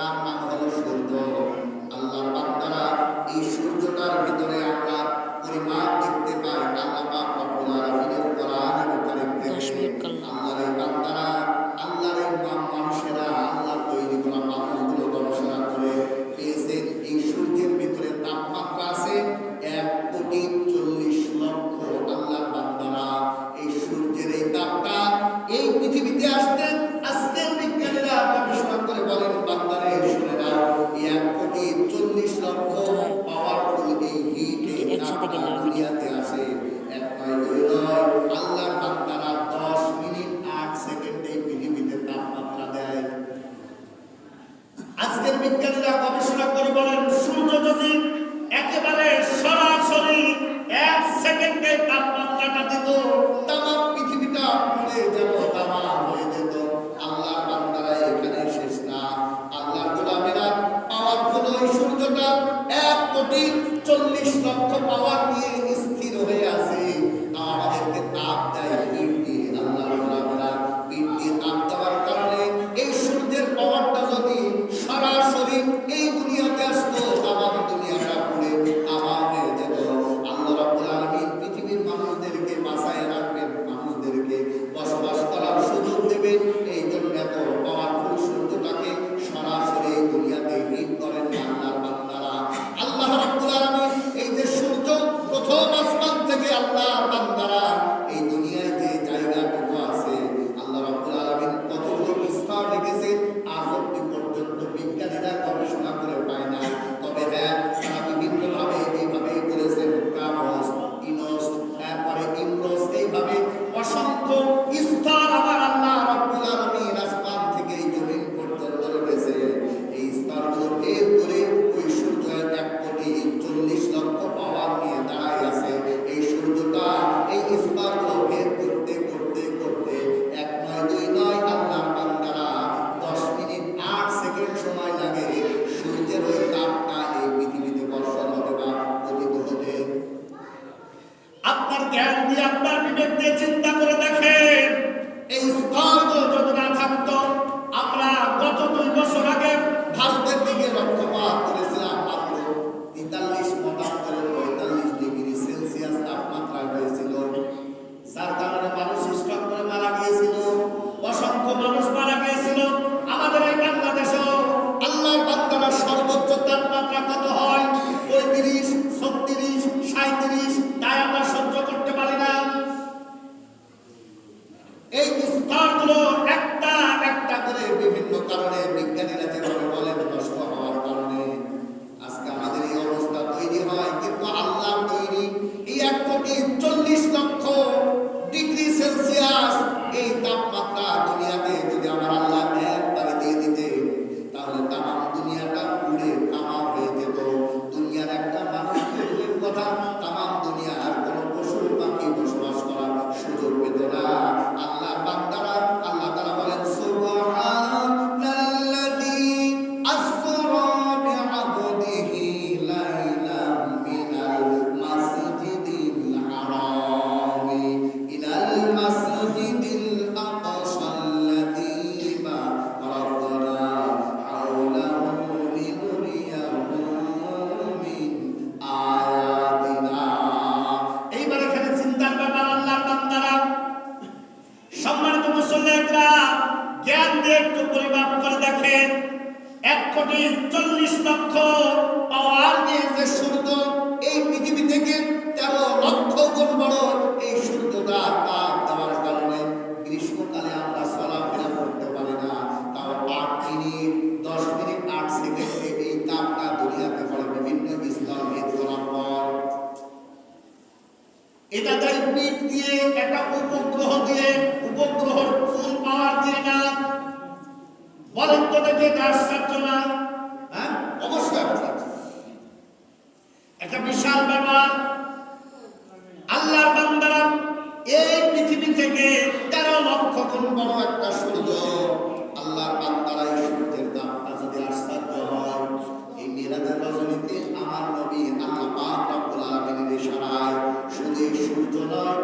তার নাম হলো সূর্য। আল্লাহর বান্দারা এই সূর্য এই স্তরগুলো একটা একটা করে বিভিন্ন কারণে বিজ্ঞানীরা যেভাবে আপনি চল্লিশ লক্ষ পাওয়ার দিয়ে সূর্য। এই পৃথিবী থেকে তেরো লক্ষ গুণ বড় এই সূর্যটা তাপ দেওয়ার কারণে গ্রীষ্মকালে আমরা চলাফেরা করতে পারি না। তাও আট মিনিট দশ মিনিট আট সেকেন্ডে এই তাপটা দুনিয়াতে পড়ে বিভিন্ন ইসলামের করার পর। এটা তাই পিঠ দিয়ে একটা উপগ্রহ দিয়ে উপগ্রহ ফুল পাওয়ার দিয়ে না। বলেন তো দেখে এটা আশ্চর্য না হ্যাঁ অবশ্যই একটা বিশাল ব্যাপার, আল্লাহর বান্দারা এই পৃথিবী থেকে তেরো লক্ষ কোন বড় একটা সূর্য। আল্লাহর বান্দারা এই সূর্যের দামটা যদি আশ্চর্য হয়, এই মেরাজের রজনীতে আমার নবী আল্লাহ পাক রব্বুল আলামিনের ইশারায় শুধু সূর্য নয়